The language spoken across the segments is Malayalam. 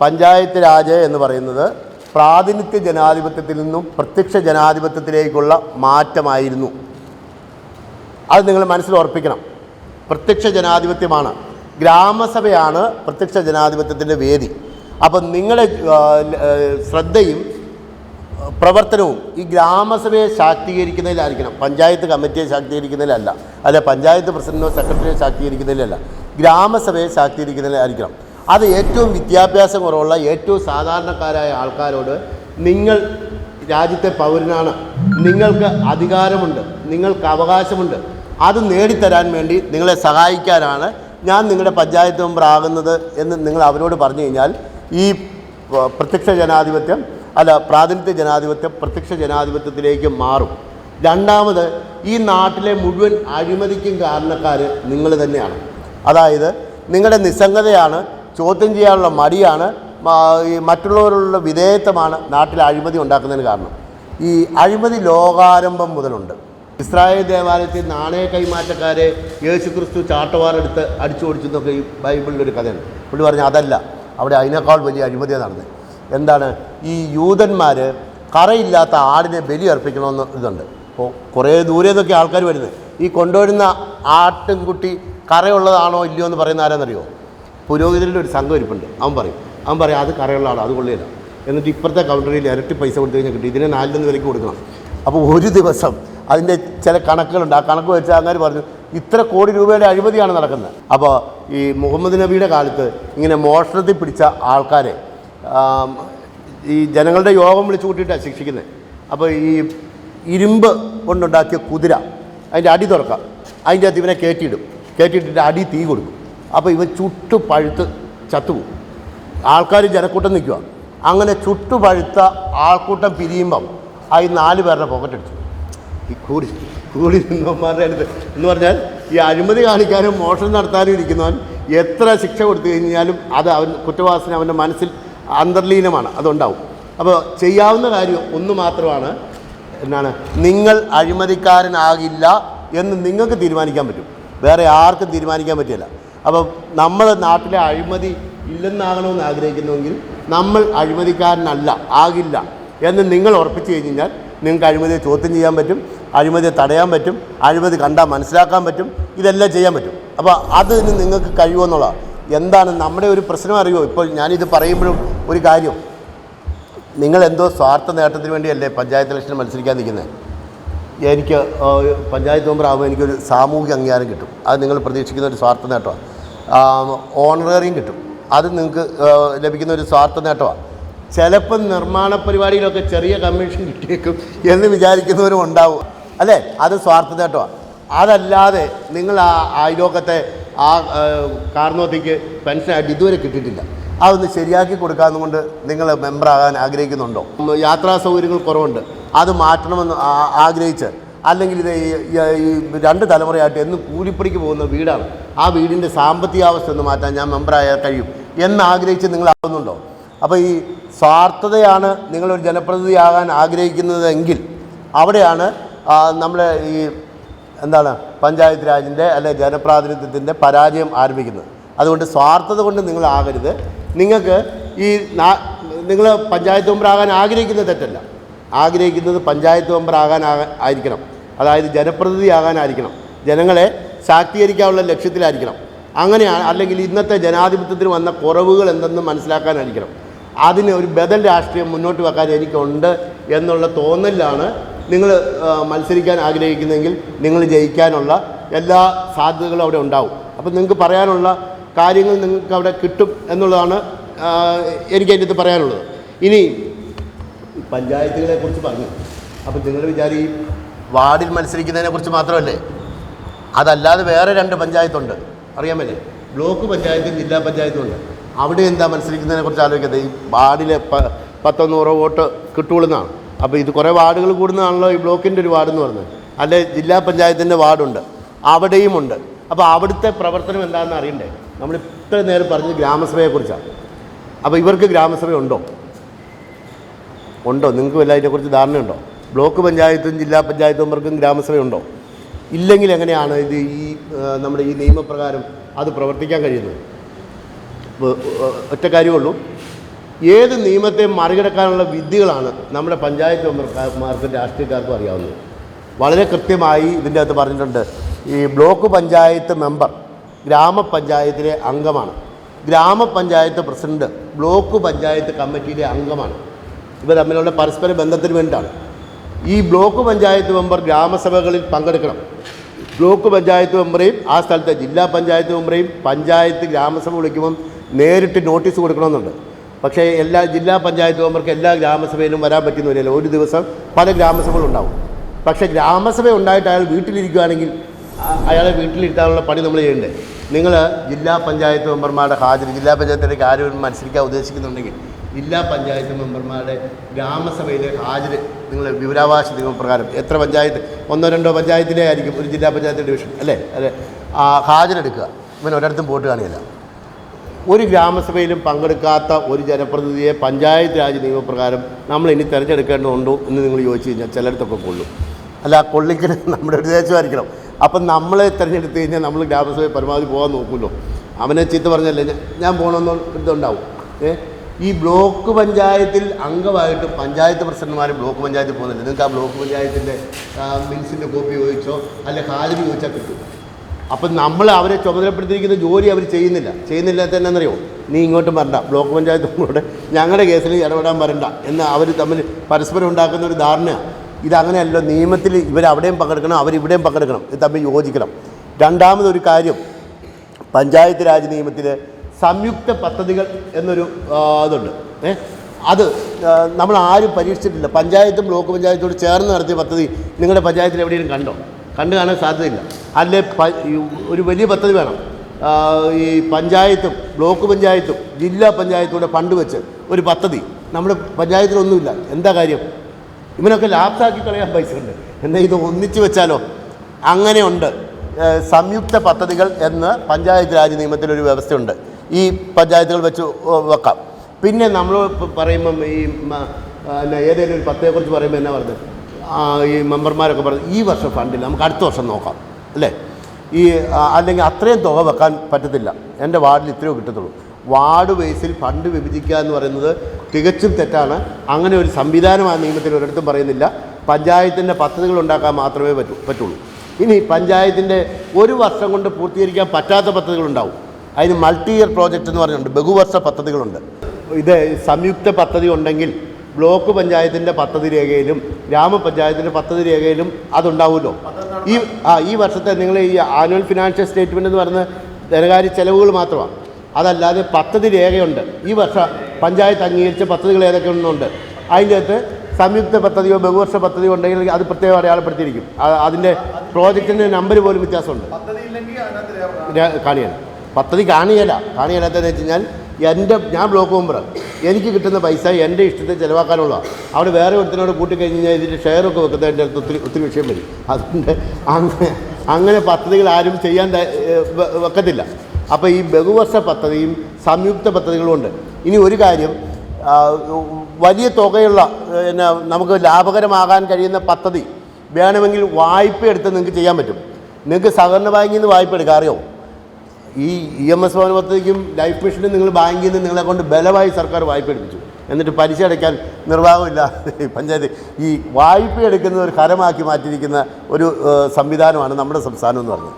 പഞ്ചായത്ത് രാജ് എന്ന് പറയുന്നത് പ്രാതിനിധ്യ ജനാധിപത്യത്തിൽ നിന്നും പ്രത്യക്ഷ ജനാധിപത്യത്തിലേക്കുള്ള മാറ്റമായിരുന്നു. അത് നിങ്ങൾ മനസ്സിൽ ഉറപ്പിക്കണം പ്രത്യക്ഷ ജനാധിപത്യമാണ്. ഗ്രാമസഭയാണ് പ്രത്യക്ഷ ജനാധിപത്യത്തിന്റെ വേദി. അപ്പം നിങ്ങളുടെ ശ്രദ്ധയും പ്രവർത്തനവും ഈ ഗ്രാമസഭയെ ശാക്തീകരിക്കുന്നതിലായിരിക്കണം. പഞ്ചായത്ത് കമ്മിറ്റിയെ ശാക്തീകരിക്കുന്നതിലല്ല. അല്ല പഞ്ചായത്ത് പ്രസിഡന്റോ സെക്രട്ടറിയോ ശാക്തീകരിക്കുന്നതിലല്ല. ഗ്രാമസഭയെ ശാക്തീകരിക്കുന്നതിലായിരിക്കണം. അത് ഏറ്റവും വിദ്യാഭ്യാസം കുറവുള്ള ഏറ്റവും സാധാരണക്കാരായ ആൾക്കാരോട് നിങ്ങൾ രാജ്യത്തെ പൗരനാണ്. നിങ്ങൾക്ക് അധികാരമുണ്ട്. നിങ്ങൾക്ക് അവകാശമുണ്ട്. അത് നേടിത്തരാൻ വേണ്ടി നിങ്ങളെ സഹായിക്കാനാണ് ഞാൻ നിങ്ങളുടെ പഞ്ചായത്ത് മെമ്പർ ആകുന്നത് എന്ന് നിങ്ങൾ അവരോട് പറഞ്ഞു കഴിഞ്ഞാൽ ഈ പ്രത്യക്ഷ ജനാധിപത്യം അല്ല പ്രാതിനിധ്യ ജനാധിപത്യം പ്രത്യക്ഷ ജനാധിപത്യത്തിലേക്ക് മാറും. രണ്ടാമത് ഈ നാട്ടിലെ മുഴുവൻ അഴിമതിക്കും കാരണക്കാർ നിങ്ങൾ തന്നെയാണ്. അതായത് നിങ്ങളുടെ നിസ്സംഗതയാണ് ചോദ്യം ചെയ്യാനുള്ള മടിയാണ് മറ്റുള്ളവരുള്ള വിധേയത്വമാണ് നാട്ടിൽ അഴിമതി ഉണ്ടാക്കുന്നതിന് കാരണം. ഈ അഴിമതി ലോകാരംഭം മുതലുണ്ട്. ഇസ്രായേൽ ദേവാലയത്തിൽ നാണയ കൈമാറ്റക്കാരെ യേശു ക്രിസ്തു ചാട്ടവാറെടുത്ത് അടിച്ചു ഓടിച്ചു എന്നൊക്കെ ഈ ബൈബിളിന്റെ ഒരു കഥയാണ് പുള്ളി പറഞ്ഞു അതല്ല അവിടെ അതിനേക്കാൾ വലിയ അഴിമതിയാണ് നടന്നത് എന്താണ്? ഈ യൂതന്മാർ കറയില്ലാത്ത ആടിനെ ബലി അർപ്പിക്കണമെന്ന് ഇതുണ്ട്. അപ്പോൾ കുറേ ദൂരെ നിന്നൊക്കെ ആൾക്കാർ വരുന്നത്. ഈ കൊണ്ടുവരുന്ന ആട്ടിൻകുട്ടി കറയുള്ളതാണോ ഇല്ലയോ എന്ന് പറയുന്ന ആരാന്നറിയോ? പുരോഹിതരുടെ ഒരു സംഘം ഇരിപ്പുണ്ട്. അവൻ പറയും അവൻ പറയും അത് കറയുള്ള ആളാണ് അത് കൊള്ളിയില്ല എന്നിട്ട് ഇപ്പുറത്തെ കൗണ്ടറിൽ ഇരട്ടി പൈസ കൊടുത്തു കഴിഞ്ഞാൽ കിട്ടും. ഇതിനെ നാലിലൊന്ന് വിലയ്ക്ക് കൊടുക്കണം. അപ്പോൾ ഒരു ദിവസം അതിന്റെ ചില കണക്കുകളുണ്ട്. ആ കണക്ക് വെച്ച് അങ്ങനെ പറഞ്ഞു ഇത്ര കോടി രൂപയുടെ അഴിമതിയാണ് നടക്കുന്നത്. അപ്പോൾ ഈ മുഹമ്മദ് നബിയുടെ കാലത്ത് ഇങ്ങനെ മോഷണത്തിൽ പിടിച്ച ആൾക്കാരെ ഈ ജനങ്ങളുടെ യോഗം വിളിച്ചു കൂട്ടിയിട്ടാണ് ശിക്ഷിക്കുന്നത് അപ്പോൾ ഈ ഇരുമ്പ് കൊണ്ടുണ്ടാക്കിയ കുതിര അതിന്റെ അടി തുറക്കാം. അതിന്റെ അകത്ത് ഇവനെ കയറ്റിയിടും കയറ്റിയിട്ടിട്ട് അടി തീ കൊടുക്കും. അപ്പോൾ ഇവൻ ചുട്ടു പഴുത്ത് ചത്തുപോകും. ആൾക്കാർ ജനക്കൂട്ടം നിൽക്കുക അങ്ങനെ ചുട്ടു പഴുത്ത ആൾക്കൂട്ടം പിരിയുമ്പം ആ ഈ നാല് പേരുടെ പോക്കറ്റ് അടിച്ചു ഈ കൂടി കൂടി നിന്നവന്മാരുടെ അടുത്ത്. എന്ന് പറഞ്ഞാൽ ഈ അഴിമതി കാണിക്കാനും മോഷണം നടത്താനും ഇരിക്കുന്നവൻ എത്ര ശിക്ഷ കൊടുത്തു കഴിഞ്ഞാലും അത് അവൻ കുറ്റവാസന അവന്റെ മനസ്സിൽ അന്തർലീനമാണ് അതുണ്ടാവും. അപ്പോൾ ചെയ്യാവുന്ന കാര്യം ഒന്ന് മാത്രമാണ്. എന്നാണ് നിങ്ങൾ അഴിമതിക്കാരനാകില്ല എന്ന് നിങ്ങൾക്ക് തീരുമാനിക്കാൻ പറ്റും. വേറെ ആർക്കും തീരുമാനിക്കാൻ പറ്റില്ല. അപ്പം നമ്മൾ നാട്ടിലെ അഴിമതി ഇല്ലെന്നാകണമെന്ന് ആഗ്രഹിക്കുന്നുവെങ്കിൽ നമ്മൾ അഴിമതിക്കാരനല്ല ആകില്ല എന്ന് നിങ്ങൾ ഉറപ്പിച്ചു കഴിഞ്ഞാൽ നിങ്ങൾക്ക് അഴിമതിയെ ചോദ്യം ചെയ്യാൻ പറ്റും അഴിമതിയെ തടയാൻ പറ്റും അഴിമതി കണ്ടാൽ മനസ്സിലാക്കാൻ പറ്റും ഇതെല്ലാം ചെയ്യാൻ പറ്റും. അപ്പോൾ അതിന് നിങ്ങൾക്ക് കഴിയുമെന്നുള്ളതാണ് എന്താണ് നമ്മുടെ ഒരു പ്രശ്നം അറിയുമോ? ഇപ്പോൾ ഞാനിത് പറയുമ്പോഴും ഒരു കാര്യം. നിങ്ങൾ എന്തോ സ്വാർത്ഥ നേട്ടത്തിന് വേണ്ടിയല്ലേ പഞ്ചായത്ത് ഇലക്ഷന് മത്സരിക്കാൻ നിൽക്കുന്നത്? എനിക്ക് പഞ്ചായത്ത് മെമ്പർ ആകുമ്പോൾ എനിക്കൊരു സാമൂഹിക അംഗീകാരം കിട്ടും. അത് നിങ്ങൾ പ്രതീക്ഷിക്കുന്ന ഒരു സ്വാർത്ഥ നേട്ടമാണ്. ഓണറേറിയം കിട്ടും. അത് നിങ്ങൾക്ക് ലഭിക്കുന്ന ഒരു സ്വാർത്ഥ നേട്ടമാണ് ചിലപ്പം നിർമ്മാണ പരിപാടിയിലൊക്കെ ചെറിയ കമ്മീഷൻ കിട്ടിയേക്കും എന്ന് വിചാരിക്കുന്നവരും ഉണ്ടാവും. അല്ലേ? അത് സ്വാർത്ഥ നേട്ടമാണ് അതല്ലാതെ നിങ്ങൾ ആ അയലോക്കത്തെ ആ കാർന്നോത്തേക്ക് പെൻഷനായിട്ട് ഇതുവരെ കിട്ടിയിട്ടില്ല. അതൊന്ന് ശരിയാക്കി കൊടുക്കാമെന്നുകൊണ്ട് നിങ്ങൾ മെമ്പറാകാൻ ആഗ്രഹിക്കുന്നുണ്ടോ? യാത്രാ സൗകര്യങ്ങൾ കുറവുണ്ട്. അത് മാറ്റണമെന്ന് ആഗ്രഹിച്ച് അല്ലെങ്കിൽ ഇത് ഈ രണ്ട് തലമുറയായിട്ട് എന്ന് കൂലിപ്പണിക്ക് പോകുന്ന വീടാണ്. ആ വീടിന്റെ സാമ്പത്തികാവസ്ഥ ഒന്ന് മാറ്റാൻ ഞാൻ മെമ്പറായാൽ കഴിയും എന്നാഗ്രഹിച്ച് നിങ്ങളാകുന്നുണ്ടോ അപ്പോൾ ഈ സ്വാർത്ഥതയാണ് നിങ്ങളൊരു ജനപ്രതിനിധിയാകാൻ ആഗ്രഹിക്കുന്നതെങ്കിൽ അവിടെയാണ് നമ്മുടെ ഈ എന്താണ് പഞ്ചായത്ത് രാജിന്റെ അല്ലെ ജനപ്രാതിനിധ്യത്തിന്റെ പരാജയം ആരംഭിക്കുന്നത്. അതുകൊണ്ട് സ്വാർത്ഥത കൊണ്ട് നിങ്ങൾ ആകരുത്. നിങ്ങൾക്ക് ഈ നിങ്ങൾ പഞ്ചായത്ത് മെമ്പറാകാൻ ആഗ്രഹിക്കുന്നത് തെറ്റല്ല. ആഗ്രഹിക്കുന്നത് പഞ്ചായത്ത് മെമ്പറാകാൻ ആയിരിക്കണം. അതായത് ജനപ്രതിനിധിയാകാനായിരിക്കണം ജനങ്ങളെ ശാക്തീകരിക്കാനുള്ള ലക്ഷ്യത്തിലായിരിക്കണം. അങ്ങനെയാണ് അല്ലെങ്കിൽ ഇന്നത്തെ ജനാധിപത്യത്തിന് വന്ന കുറവുകൾ എന്തെന്ന് മനസ്സിലാക്കാനായിരിക്കണം. അതിന് ഒരു ബദൽ രാഷ്ട്രീയം മുന്നോട്ട് വെക്കാൻ എനിക്കുണ്ട് എന്നുള്ള തോന്നലിലാണ് നിങ്ങൾ മത്സരിക്കാൻ ആഗ്രഹിക്കുന്നെങ്കിൽ നിങ്ങൾ ജയിക്കാനുള്ള എല്ലാ സാധ്യതകളും അവിടെ ഉണ്ടാവും. അപ്പം നിങ്ങൾക്ക് പറയാനുള്ള കാര്യങ്ങൾ നിങ്ങൾക്ക് അവിടെ കിട്ടും എന്നുള്ളതാണ് എനിക്ക് അതിന്റെ പറയാനുള്ളത്. ഇനി പഞ്ചായത്തുകളെക്കുറിച്ച് പഞ്ചായത്തുകളെ കുറിച്ച് പറഞ്ഞു. അപ്പം നിങ്ങൾ വിചാരി വാർഡിൽ മത്സരിക്കുന്നതിനെ കുറിച്ച് മാത്രമല്ലേ? അതല്ലാതെ വേറെ രണ്ട് പഞ്ചായത്തുണ്ട്. അറിയാമല്ലേ? ബ്ലോക്ക് പഞ്ചായത്തും ജില്ലാ പഞ്ചായത്തും ഉണ്ട്. അവിടെ എന്താ മത്സരിക്കുന്നതിനെ കുറിച്ച് ആലോചിക്കുന്നത് ഈ വാർഡിലെ പ പത്തോ വോട്ട് കിട്ടുകൊള്ളുന്നതാണ് അപ്പോൾ ഇത് കുറേ വാർഡുകൾ കൂടുന്നതാണല്ലോ ഈ ബ്ലോക്കിന്റെ ഒരു വാർഡ് എന്ന് പറയുന്നത്. അല്ലെ ജില്ലാ പഞ്ചായത്തിന്റെ വാർഡുണ്ട്. അവിടെയും ഉണ്ട്. അപ്പോൾ അവിടുത്തെ പ്രവർത്തനം എന്താണെന്ന് അറിയണ്ടേ? നമ്മൾ ഇത്ര നേരം പറഞ്ഞത് ഗ്രാമസഭയെക്കുറിച്ചാണ്. അപ്പോൾ ഇവർക്ക് ഗ്രാമസഭ ഉണ്ടോ? ഉണ്ടോ നിങ്ങൾക്ക് വല്ല അതിനെക്കുറിച്ച് ധാരണയുണ്ടോ? ബ്ലോക്ക് പഞ്ചായത്തും ജില്ലാ പഞ്ചായത്തും ഇവർക്കും ഗ്രാമസഭയുണ്ടോ? ഇല്ലെങ്കിൽ എങ്ങനെയാണ് ഇത് ഈ നമ്മുടെ ഈ നിയമപ്രകാരം അത് പ്രവർത്തിക്കാൻ കഴിയുന്നത്? ഒറ്റ കാര്യമുള്ളൂ. ഏത് നിയമത്തെ മറികടക്കാനുള്ള വിദ്യകളാണ് നമ്മുടെ പഞ്ചായത്ത് മെമ്പർമാർക്കും രാഷ്ട്രീയക്കാർക്കും അറിയാവുന്നത്. വളരെ കൃത്യമായി ഇതിന്റെ അകത്ത് പറഞ്ഞിട്ടുണ്ട്. ഈ ബ്ലോക്ക് പഞ്ചായത്ത് മെമ്പർ ഗ്രാമപഞ്ചായത്തിലെ അംഗമാണ്. ഗ്രാമപഞ്ചായത്ത് പ്രസിഡന്റ് ബ്ലോക്ക് പഞ്ചായത്ത് കമ്മിറ്റിയിലെ അംഗമാണ്. ഇവർ തമ്മിലുള്ള പരസ്പര ബന്ധത്തിന് വേണ്ടിയിട്ടാണ്. ഈ ബ്ലോക്ക് പഞ്ചായത്ത് മെമ്പർ ഗ്രാമസഭകളിൽ പങ്കെടുക്കണം. ബ്ലോക്ക് പഞ്ചായത്ത് മെമ്പറേയും ആ സ്ഥലത്തെ ജില്ലാ പഞ്ചായത്ത് മെമ്പറേയും പഞ്ചായത്ത് ഗ്രാമസഭ വിളിക്കുമ്പം നേരിട്ട് നോട്ടീസ് കൊടുക്കണമെന്നുണ്ട്. പക്ഷേ എല്ലാ ജില്ലാ പഞ്ചായത്ത് മെമ്പർക്ക് എല്ലാ ഗ്രാമസഭയിലും വരാൻ പറ്റുന്ന വരില്ല ഒരു ദിവസം പല ഗ്രാമസഭകളുണ്ടാവും. പക്ഷേ ഗ്രാമസഭ ഉണ്ടായിട്ട് അയാൾ വീട്ടിലിരിക്കുകയാണെങ്കിൽ അയാളെ വീട്ടിലിരുത്താനുള്ള പണി നമ്മൾ ചെയ്യണ്ടേ? നിങ്ങൾ ജില്ലാ പഞ്ചായത്ത് മെമ്പർമാരുടെ ഹാജർ ജില്ലാ പഞ്ചായത്തിലേക്ക് ആരും മത്സരിക്കാൻ ഉദ്ദേശിക്കുന്നുണ്ടെങ്കിൽ ജില്ലാ പഞ്ചായത്ത് മെമ്പർമാരുടെ ഗ്രാമസഭയിലെ ഹാജർ നിങ്ങൾ വിവരാവകാശ നിയമപ്രകാരം എത്ര പഞ്ചായത്ത്? ഒന്നോ രണ്ടോ പഞ്ചായത്തിലെ ആയിരിക്കും ഒരു ജില്ലാ പഞ്ചായത്ത് ഡിവിഷൻ അല്ലേ? അതെ. ഹാജരെടുക്കുക. ഇവൻ ഒരിടത്തും പോട്ട് കാണില്ല. ഒരു ഗ്രാമസഭയിലും പങ്കെടുക്കാത്ത ഒരു ജനപ്രതിനിധിയെ പഞ്ചായത്ത് രാജ് നിയമപ്രകാരം നമ്മൾ ഇനി തിരഞ്ഞെടുക്കേണ്ടതുണ്ടോ എന്ന് നിങ്ങൾ ചോദിച്ചു കഴിഞ്ഞാൽ ചിലയിടത്തൊക്കെ കൊള്ളും. അല്ല കൊള്ളിക്കൽ നമ്മുടെ ഒരു ദേശമായിരിക്കണം അപ്പം നമ്മളെ തിരഞ്ഞെടുത്ത് കഴിഞ്ഞാൽ നമ്മൾ ഗ്രാമസഭയിൽ പരമാവധി പോകാൻ നോക്കുമല്ലോ അവനെ ചീത്ത പറഞ്ഞല്ലേ? ഞാൻ- പോകണമെന്നോ ഇതുണ്ടാവും. ഏ? ഈ ബ്ലോക്ക് പഞ്ചായത്തിൽ അംഗമായിട്ട് പഞ്ചായത്ത് പ്രസിഡന്റുമാർ ബ്ലോക്ക് പഞ്ചായത്തിൽ പോകുന്നില്ല. നിങ്ങൾക്ക് ആ ബ്ലോക്ക് പഞ്ചായത്തിന്റെ മിൻസിന്റെ കോപ്പി ചോദിച്ചോ അല്ലെ ഹാജരി ചോദിച്ചാൽ കിട്ടും. അപ്പം നമ്മൾ അവരെ ചുമതലപ്പെടുത്തിയിരിക്കുന്ന ജോലി അവർ ചെയ്യുന്നില്ല. ചെയ്യുന്നില്ല തന്നെ എന്നറിയോ നീ ഇങ്ങോട്ടും വരണ്ട. ബ്ലോക്ക് പഞ്ചായത്ത് കൂടെ ഞങ്ങളുടെ കേസിൽ ഇടപെടാൻ വരണ്ട എന്ന് അവർ തമ്മിൽ പരസ്പരം ഉണ്ടാക്കുന്ന ഒരു ധാരണയാണ് ഇതങ്ങനെയല്ല നിയമത്തിൽ ഇവരവിടെയും പങ്കെടുക്കണം അവരിവിടെയും പങ്കെടുക്കണം. ഇത് തമ്മിൽ യോജിക്കണം. രണ്ടാമതൊരു കാര്യം പഞ്ചായത്ത് രാജ് നിയമത്തിൽ സംയുക്ത പദ്ധതികൾ എന്നൊരു ഇതുണ്ട്. ഏ? അത് നമ്മൾ ആരും പരീക്ഷിച്ചിട്ടില്ല. പഞ്ചായത്തും ബ്ലോക്ക് പഞ്ചായത്തോട് ചേർന്ന് നടത്തിയ പദ്ധതി നിങ്ങളുടെ പഞ്ചായത്തിൽ എവിടെയെങ്കിലും കണ്ടോ? കണ്ടു കാണാൻ സാധ്യതയില്ല. അല്ലെ ഒരു വലിയ പദ്ധതി വേണം. ഈ പഞ്ചായത്തും ബ്ലോക്ക് പഞ്ചായത്തും ജില്ലാ പഞ്ചായത്തൂടെ ഫണ്ട് വെച്ച് ഒരു പദ്ധതി. നമ്മുടെ പഞ്ചായത്തിലൊന്നുമില്ല. എന്താ കാര്യം? ഇവനൊക്കെ ലാപ്സാക്കി കളയാൻ പൈസ ഉണ്ട്. എന്നാൽ ഇത് ഒന്നിച്ചു വെച്ചാലോ? അങ്ങനെയുണ്ട് സംയുക്ത പദ്ധതികൾ എന്ന് പഞ്ചായത്ത് രാജ് നിയമത്തിലൊരു വ്യവസ്ഥയുണ്ട്. ഈ പഞ്ചായത്തുകൾ വെച്ച് വെക്കാം. പിന്നെ നമ്മൾ പറയുമ്പം ഈ എന്നാ ഏതെങ്കിലും ഒരു പത്തേക്കുറിച്ച് പറയുമ്പോൾ എന്നാ പറഞ്ഞത് ഈ മെമ്പർമാരൊക്കെ പറഞ്ഞു ഈ വർഷം ഫണ്ടില്ല നമുക്ക് അടുത്ത വർഷം നോക്കാം അല്ലേ? ഈ അല്ലെങ്കിൽ അത്രയും തുക വെക്കാൻ പറ്റത്തില്ല. എന്റെ വാർഡിൽ ഇത്രയോ കിട്ടത്തുള്ളൂ. വാർഡ് ബേസിൽ ഫണ്ട് വിഭജിക്കുക എന്ന് പറയുന്നത് തികച്ചും തെറ്റാണ്. അങ്ങനെ ഒരു സംവിധാനം ആ നിയമത്തിൽ ഒരിടത്തും പറയുന്നില്ല. പഞ്ചായത്തിന്റെ പദ്ധതികൾ ഉണ്ടാക്കാൻ മാത്രമേ പറ്റൂ പറ്റുള്ളൂ. ഇനി പഞ്ചായത്തിന്റെ ഒരു വർഷം കൊണ്ട് പൂർത്തീകരിക്കാൻ പറ്റാത്ത പദ്ധതികളുണ്ടാവും. അതിന് മൾട്ടി ഇയർ പ്രോജക്റ്റ് എന്ന് പറഞ്ഞിട്ടുണ്ട്. ബഹുവർഷ പദ്ധതികളുണ്ട്. ഇത് സംയുക്ത പദ്ധതി ഉണ്ടെങ്കിൽ ബ്ലോക്ക് പഞ്ചായത്തിന്റെ പദ്ധതി രേഖയിലും ഗ്രാമപഞ്ചായത്തിന്റെ പദ്ധതി രേഖയിലും അതുണ്ടാവുമല്ലോ. ഈ ആ ഈ വർഷത്തെ നിങ്ങൾ ഈ ആനുവൽ ഫിനാൻഷ്യൽ സ്റ്റേറ്റ്മെന്റ് എന്ന് പറയുന്നത് ധനകാര്യ ചെലവുകൾ മാത്രമാണ്. അതല്ലാതെ പദ്ധതി രേഖയുണ്ട്. ഈ വർഷം പഞ്ചായത്ത് അംഗീകരിച്ച പദ്ധതികൾ ഏതൊക്കെ ഒന്നുണ്ട് അതിന്റെ അകത്ത് സംയുക്ത പദ്ധതിയോ ബഹുവർഷ പദ്ധതിയോ ഉണ്ടെങ്കിൽ അത് പ്രത്യേകം അടയാളപ്പെടുത്തിയിരിക്കും. അതിന്റെ പ്രോജക്റ്റിന്റെ നമ്പർ പോലും വ്യത്യാസമുണ്ട്. കാണിയാണ്. പദ്ധതി കാണിയല്ല. കാണിയല്ലാത്തതെന്ന് വെച്ച് കഴിഞ്ഞാൽ എന്റെ ഞാൻ ബ്ലോക്ക് മെമ്പർ എനിക്ക് കിട്ടുന്ന പൈസ എന്റെ ഇഷ്ടത്തിൽ ചിലവാക്കാനുള്ള അവിടെ വേറെ ഒരുത്തിനോട് കൂട്ടിക്കഴിഞ്ഞ് കഴിഞ്ഞാൽ ഇതിന്റെ ഷെയറൊക്കെ വെക്കുന്നതിന്റെ അടുത്ത് ഒത്തിരി ഒത്തിരി വിഷയം വരും. അതുകൊണ്ട് അങ്ങനെ അങ്ങനെ പദ്ധതികൾ ആരും ചെയ്യാൻ വെക്കത്തില്ല. അപ്പോൾ ഈ ബഹുവർഷ പദ്ധതിയും സംയുക്ത പദ്ധതികളും ഉണ്ട്. ഇനി ഒരു കാര്യം വലിയ തുകയുള്ള പിന്നെ നമുക്ക് ലാഭകരമാകാൻ കഴിയുന്ന പദ്ധതി വേണമെങ്കിൽ വായ്പ എടുത്ത് നിങ്ങൾക്ക് ചെയ്യാൻ പറ്റും. നിങ്ങൾക്ക് സഹകരണ ബാങ്കിൽ നിന്ന് വായ്പ എടുക്കാം അറിയോ ഈ ഇ എം എസ് ഭവന പദ്ധതിക്കും ലൈഫ് മിഷനും നിങ്ങൾ ബാങ്കിൽ നിന്ന് നിങ്ങളെ കൊണ്ട് ബലമായി സർക്കാർ വായ്പ എടുപ്പിച്ചു. എന്നിട്ട് പലിശ അടയ്ക്കാൻ നിർവാഹമില്ല. പഞ്ചായത്ത് ഈ വായ്പ എടുക്കുന്ന ഒരു കരമാക്കി മാറ്റിയിരിക്കുന്ന ഒരു സംവിധാനമാണ് നമ്മുടെ സംസ്ഥാനം എന്ന് പറഞ്ഞത്.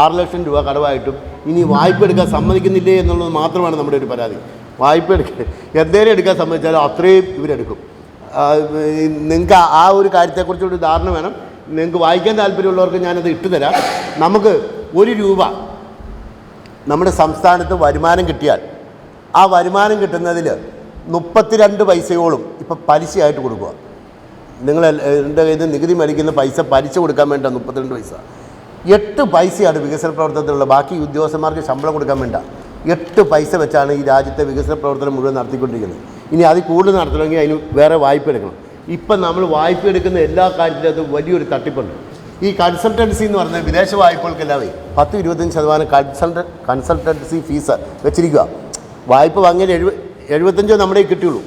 ആറ് ലക്ഷം രൂപ കടവായിട്ടും ഇനി വായ്പ എടുക്കാൻ സമ്മതിക്കുന്നില്ലേ എന്നുള്ളത് മാത്രമാണ് നമ്മുടെ ഒരു പരാതി. വായ്പ എടുക്കുക എന്തേലും എടുക്കാൻ സമ്മതിച്ചാലും അത്രയും ഇവരെടുക്കും. നിങ്ങൾക്ക് ആ ഒരു കാര്യത്തെക്കുറിച്ചൊരു ധാരണ വേണം. നിങ്ങൾക്ക് വായിക്കാൻ താല്പര്യമുള്ളവർക്ക് ഞാനത് ഇട്ടുതരാം. നമുക്ക് ഒരു രൂപ നമ്മുടെ സംസ്ഥാനത്ത് വരുമാനം കിട്ടിയാൽ ആ വരുമാനം കിട്ടുന്നതിൽ മുപ്പത്തിരണ്ട് പൈസയോളം ഇപ്പം പലിശയായിട്ട് കൊടുക്കുക. നിങ്ങൾ എന്റെ കയ്യിൽ നികുതി മേടിക്കുന്ന പൈസ പലിശ കൊടുക്കാൻ വേണ്ട മുപ്പത്തിരണ്ട് പൈസ. എട്ട് പൈസയാണ് വികസന പ്രവർത്തനത്തിലുള്ള ബാക്കി ഉദ്യോഗസ്ഥന്മാർക്ക് ശമ്പളം കൊടുക്കാൻ വേണ്ട. എട്ട് പൈസ വെച്ചാണ് ഈ രാജ്യത്തെ വികസന പ്രവർത്തനം മുഴുവൻ നടത്തിക്കൊണ്ടിരിക്കുന്നത്. ഇനി അത് കൂടുതൽ നടത്തണമെങ്കിൽ അതിന് വേറെ വായ്പ എടുക്കണം. ഇപ്പം നമ്മൾ വായ്പ എടുക്കുന്ന എല്ലാ കാര്യത്തിലും അത് വലിയൊരു തട്ടിപ്പുണ്ട്. ഈ കൺസൾട്ടൻസി എന്ന് പറഞ്ഞാൽ വിദേശ വായ്പകൾക്കെല്ലാമേ പത്ത് ഇരുപത്തഞ്ച് ശതമാനം കൺസൾട്ട കൺസൾട്ടൻസി ഫീസ് വെച്ചിരിക്കുക വായ്പ വാങ്ങിയാൽ എഴുപ എഴുപത്തഞ്ചോ നമ്മുടെ കിട്ടിയുള്ളൂ.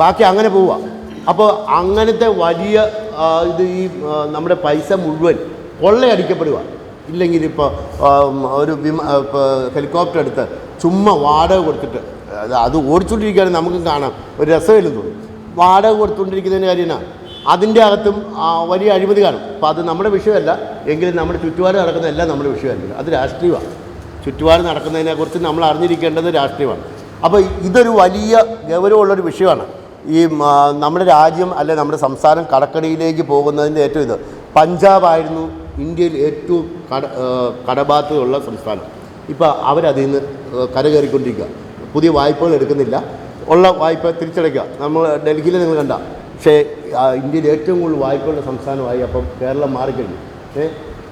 ബാക്കി അങ്ങനെ പോവുക. അപ്പോൾ അങ്ങനത്തെ വലിയ ഇത് ഈ നമ്മുടെ പൈസ മുഴുവൻ കൊള്ളയടിക്കപ്പെടുക. ഇല്ലെങ്കിൽ ഇപ്പോൾ ഒരു വിമ ഹെലികോപ്റ്റർ എടുത്ത് ചുമ്മാ വാടക കൊടുത്തിട്ട് അത് ഓടിച്ചുകൊണ്ടിരിക്കുകയാണെങ്കിൽ നമുക്കും കാണാം. ഒരു രസമില്ലെന്ന് തോന്നും വാടക കൊടുത്തുകൊണ്ടിരിക്കുന്നതിന്റെ കാര്യമാണ് അതിന്റെ അകത്തും വലിയ അഴിമതി കാണും. അപ്പോൾ അത് നമ്മുടെ വിഷയമല്ല. എങ്കിലും നമ്മുടെ ചുറ്റുപാട് നടക്കുന്ന എല്ലാം നമ്മുടെ വിഷയമല്ല. അത് രാഷ്ട്രീയമാണ്. ചുറ്റുപാട് നടക്കുന്നതിനെക്കുറിച്ച് നമ്മൾ അറിഞ്ഞിരിക്കേണ്ടത് രാഷ്ട്രീയമാണ്. അപ്പോൾ ഇതൊരു വലിയ ഗൗരവമുള്ളൊരു വിഷയമാണ്. ഈ നമ്മുടെ രാജ്യം അല്ലെ നമ്മുടെ സംസ്ഥാനം കടക്കടിയിലേക്ക് പോകുന്നതിന്റെ ഏറ്റവും ഇത്. പഞ്ചാബായിരുന്നു ഇന്ത്യയിൽ ഏറ്റവും കട കടബാധ്യതയുള്ള സംസ്ഥാനം. ഇപ്പോൾ അവരതിൽ നിന്ന് കരകയറിക്കൊണ്ടിരിക്കുക. പുതിയ വായ്പകൾ എടുക്കുന്നില്ല. ഉള്ള വായ്പ തിരിച്ചടയ്ക്കുക. നമ്മൾ ഡൽഹിയിൽ നിങ്ങൾ കണ്ട. പക്ഷേ ഇന്ത്യയിൽ ഏറ്റവും കൂടുതൽ വായ്പയുള്ള സംസ്ഥാനമായി അപ്പം കേരളം മാറിക്കഴിഞ്ഞു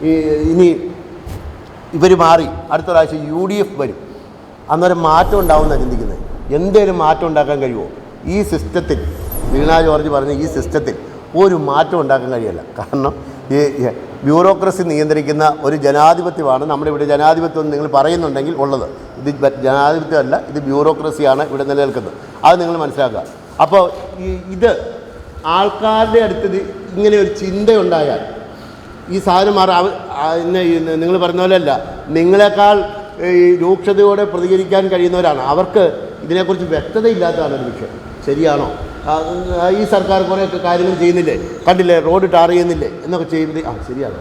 ഈ ഇനി ഇവർ മാറി. അടുത്ത പ്രാവശ്യം യു ഡി എഫ് വരും. അന്നേരം മാറ്റം ഉണ്ടാവുമെന്നാണ് ചിന്തിക്കുന്നത്. എന്തേലും മാറ്റം ഉണ്ടാക്കാൻ കഴിയുമോ? ഈ സിസ്റ്റത്തിൽ വീണ ജോർജ് പറഞ്ഞ ഈ സിസ്റ്റത്തിൽ ഒരു മാറ്റം ഉണ്ടാക്കാൻ കഴിയില്ല. കാരണം ഈ ബ്യൂറോക്രസി നിയന്ത്രിക്കുന്ന ഒരു ജനാധിപത്യമാണ് നമ്മുടെ ഇവിടെ ജനാധിപത്യം നിങ്ങൾ പറയുന്നുണ്ടെങ്കിൽ ഉള്ളത്. ഇത് ജനാധിപത്യമല്ല ഇത് ബ്യൂറോക്രസിയാണ് ഇവിടെ നിലനിൽക്കുന്നത്. അത് നിങ്ങൾ മനസ്സിലാക്കുക. അപ്പോൾ ഈ ഇത് ആൾക്കാരുടെ അടുത്ത് ഇങ്ങനെ ഒരു ചിന്തയുണ്ടായാൽ ഈ സാധനം മാറി നിങ്ങൾ പറഞ്ഞ പോലെയല്ല. നിങ്ങളെക്കാൾ ഈ രൂക്ഷതയോടെ പ്രതികരിക്കാൻ കഴിയുന്നവരാണ്. അവർക്ക് ഇതിനെക്കുറിച്ച് വ്യക്തതയില്ലാത്തതാണ് ഒരു വിഷയം. ശരിയാണോ? ഈ സർക്കാർ കുറേയൊക്കെ കാര്യങ്ങൾ ചെയ്യുന്നില്ലേ? കണ്ടില്ലേ? റോഡ് ടാർ ചെയ്യുന്നില്ലേ? എന്നൊക്കെ ചെയ്യുന്നത് ആ ശരിയാണ്?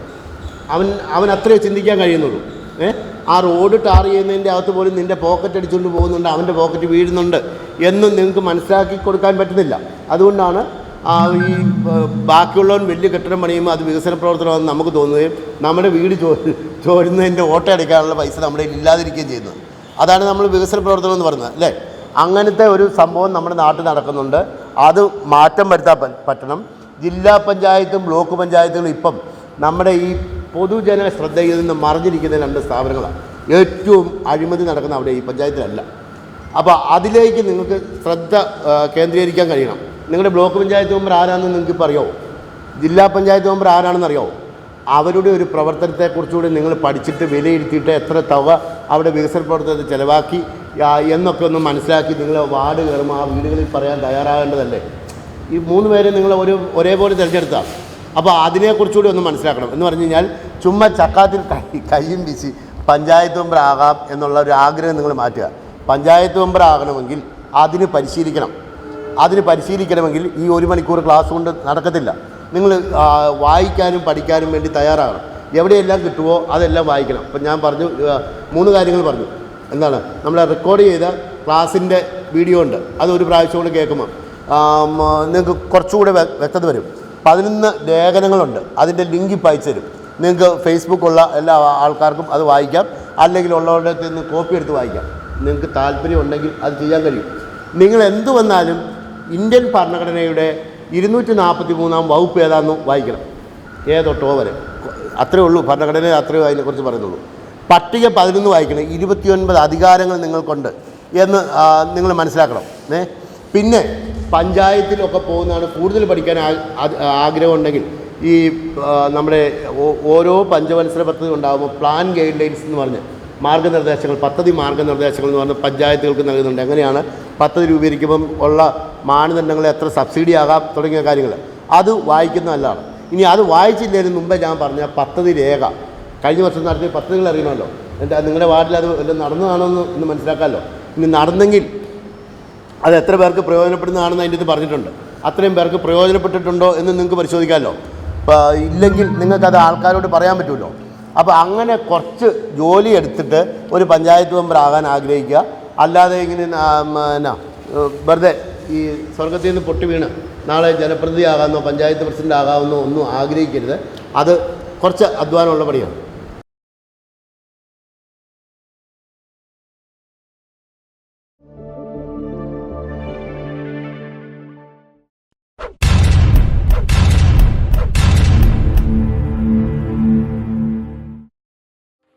അവൻ അവൻ അത്രേ ചിന്തിക്കാൻ കഴിയുന്നുള്ളൂ. ഏ? ആ റോഡ് ടാർ ചെയ്യുന്നതിന്റെ അകത്ത് പോലും നിന്റെ പോക്കറ്റ് അടിച്ചുകൊണ്ട് പോകുന്നുണ്ട് അവന്റെ പോക്കറ്റ് വീഴുന്നുണ്ട് എന്നും നിങ്ങൾക്ക് മനസ്സിലാക്കി കൊടുക്കാൻ പറ്റുന്നില്ല. അതുകൊണ്ടാണ് ഈ ബാക്കിയുള്ളവൻ വലിയ കെട്ടിടം പണിയുമ്പോൾ അത് വികസന പ്രവർത്തനമാണെന്ന് നമുക്ക് തോന്നുകയും നമ്മുടെ വീട് ചോ ചോരുന്നതിന്റെ ഓട്ടയടിക്കാനുള്ള പൈസ നമ്മുടെ ഇല്ലാതിരിക്കുകയും ചെയ്യുന്നത്. അതാണ് നമ്മൾ വികസന പ്രവർത്തനം എന്ന് പറയുന്നത് അല്ലേ? അങ്ങനത്തെ ഒരു സംഭവം നമ്മുടെ നാട്ടിൽ നടക്കുന്നുണ്ട്. അത് മാറ്റം വരുത്താൻ പറ്റണം. ജില്ലാ പഞ്ചായത്തും ബ്ലോക്ക് പഞ്ചായത്തുകളും ഇപ്പം നമ്മുടെ ഈ പൊതുജന ശ്രദ്ധയിൽ നിന്ന് മറിഞ്ഞിരിക്കുന്ന രണ്ട് സ്ഥാപനങ്ങളാണ്. ഏറ്റവും അഴിമതി നടക്കുന്ന അവിടെ ഈ പഞ്ചായത്തിലല്ല. അപ്പോൾ അതിലേക്ക് നിങ്ങൾക്ക് ശ്രദ്ധ കേന്ദ്രീകരിക്കാൻ കഴിയണം. നിങ്ങളുടെ ബ്ലോക്ക് പഞ്ചായത്ത് മെമ്പർ ആരാണെന്ന് നിങ്ങൾക്ക് അറിയാമോ ജില്ലാ പഞ്ചായത്ത് മെമ്പർ ആരാണെന്ന് അറിയോ അവരുടെ ഒരു പ്രവർത്തനത്തെക്കുറിച്ചുകൂടി നിങ്ങൾ പഠിച്ചിട്ട് വിലയിരുത്തിയിട്ട് എത്ര തവ അവിടെ വികസന പ്രവർത്തനത്തെ ചിലവാക്കി എന്നൊക്കെ ഒന്ന് മനസ്സിലാക്കി നിങ്ങൾ വാർഡ് കയറുമ്പോൾ ആ വീടുകളിൽ പറയാൻ തയ്യാറാകേണ്ടതല്ലേ? ഈ മൂന്ന് പേരെ നിങ്ങൾ ഒരു ഒരേപോലെ തിരഞ്ഞെടുത്താൽ അപ്പോൾ അതിനെക്കുറിച്ചുകൂടി ഒന്ന് മനസ്സിലാക്കണം. എന്ന് പറഞ്ഞു കഴിഞ്ഞാൽ ചുമ്മാ ചക്കാത്തിൽ കൈ കയ്യും വീശി പഞ്ചായത്ത് മെമ്പർ ആകാം എന്നുള്ള ഒരു ആഗ്രഹം നിങ്ങൾ മാറ്റുക. പഞ്ചായത്ത് മെമ്പർ ആകണമെങ്കിൽ അതിന് പരിശീലിക്കണം. അതിന് പരിശീലിക്കണമെങ്കിൽ ഈ ഒരു മണിക്കൂർ ക്ലാസ് കൊണ്ട് നടക്കത്തില്ല. നിങ്ങൾ വായിക്കാനും പഠിക്കാനും വേണ്ടി തയ്യാറാകണം. എവിടെയെല്ലാം കിട്ടുമോ അതെല്ലാം വായിക്കണം. അപ്പം ഞാൻ പറഞ്ഞു മൂന്ന് കാര്യങ്ങൾ പറഞ്ഞു. എന്താണ്? നമ്മൾ റെക്കോർഡ് ചെയ്ത ക്ലാസ്സിന്റെ വീഡിയോ ഉണ്ട്. അത് ഒരു പ്രാവശ്യം കൂടെ കേൾക്കുമ്പോൾ നിങ്ങൾക്ക് കുറച്ചുകൂടെ വ്യ- വ്യക്തത വരും. പതിനൊന്ന് ലേഖനങ്ങളുണ്ട്. അതിന്റെ ലിങ്ക് ഇപ്പം അയച്ചു തരും. നിങ്ങൾക്ക് ഫേസ്ബുക്കുള്ള എല്ലാ ആൾക്കാർക്കും അത് വായിക്കാം. അല്ലെങ്കിൽ ഉള്ളവരുടെ നിന്ന് കോപ്പി എടുത്ത് വായിക്കാം. നിങ്ങൾക്ക് താല്പര്യം ഉണ്ടെങ്കിൽ അത് ചെയ്യാൻ കഴിയും. നിങ്ങൾ എന്തു വന്നാലും ഇന്ത്യൻ ഭരണഘടനയുടെ ഇരുന്നൂറ്റി നാൽപ്പത്തി മൂന്നാം വകുപ്പ് ഏതാണെന്ന് വായിക്കണം. ഏതൊട്ടോ വരെ. അത്രേ ഉള്ളൂ ഭരണഘടനയിൽ അത്രയും അതിനെക്കുറിച്ച് പറയുന്നുള്ളൂ. പട്ടിക പതിനൊന്ന് വായിക്കണം ഇരുപത്തിയൊൻപത് അധികാരങ്ങൾ നിങ്ങൾക്കുണ്ട് എന്ന് നിങ്ങൾ മനസ്സിലാക്കണം. ഏ? പിന്നെ പഞ്ചായത്തിലൊക്കെ പോകുന്നതാണ് കൂടുതൽ പഠിക്കാൻ ആഗ്രഹമുണ്ടെങ്കിൽ ഈ നമ്മുടെ ഓരോ പഞ്ചവത്സര പദ്ധതി ഉണ്ടാകുമ്പോൾ പ്ലാൻ ഗൈഡ് ലൈൻസ് എന്ന് പറഞ്ഞ് മാർഗനിർദ്ദേശങ്ങൾ പദ്ധതി മാർഗനിർദ്ദേശങ്ങൾ എന്ന് പറഞ്ഞാൽ പഞ്ചായത്തുകൾക്ക് നൽകുന്നുണ്ട്. എങ്ങനെയാണ്? പദ്ധതി രൂപീകരിക്കുമ്പം ഉള്ള മാനദണ്ഡങ്ങൾ എത്ര സബ്സിഡി ആകാം തുടങ്ങിയ കാര്യങ്ങൾ. അത് വായിക്കുന്ന നല്ലതാണ് ഇനി അത് വായിച്ചില്ലേന് മുമ്പേ ഞാൻ പറഞ്ഞ പദ്ധതി രേഖ. കഴിഞ്ഞ വർഷം നടത്തിയ പദ്ധതികൾ അറിയണമല്ലോ. എന്നിട്ട് നിങ്ങളുടെ വാർഡിൽ അത് വല്ലതും നടന്നതാണോ എന്ന് ഒന്ന് മനസ്സിലാക്കാമല്ലോ. ഇനി നടന്നെങ്കിൽ അത് എത്ര പേർക്ക് പ്രയോജനപ്പെടുന്നതാണെന്ന് അതിന്റെ ഇത് പറഞ്ഞിട്ടുണ്ട്. അത്രയും പേർക്ക് പ്രയോജനപ്പെട്ടിട്ടുണ്ടോ എന്ന് നിങ്ങൾക്ക് പരിശോധിക്കാമല്ലോ. ഇല്ലെങ്കിൽ നിങ്ങൾക്കത് ആൾക്കാരോട് പറയാൻ പറ്റുമല്ലോ അപ്പോൾ അങ്ങനെ കുറച്ച് ജോലി എടുത്തിട്ട് ഒരു പഞ്ചായത്ത് മെമ്പർ ആകാൻ ആഗ്രഹിക്കുക. അല്ലാതെ ഇങ്ങനെ എന്നാ വെറുതെ ഈ സ്വർഗത്തിൽ നിന്ന് പൊട്ടി വീണ് നാളെ ജനപ്രതിനിധി ആകാമെന്നോ പഞ്ചായത്ത് പ്രസിഡന്റ് ആകാമെന്നോ ഒന്നും ആഗ്രഹിക്കരുത്. അത് കുറച്ച് അധ്വാനമുള്ള പണിയാണ്.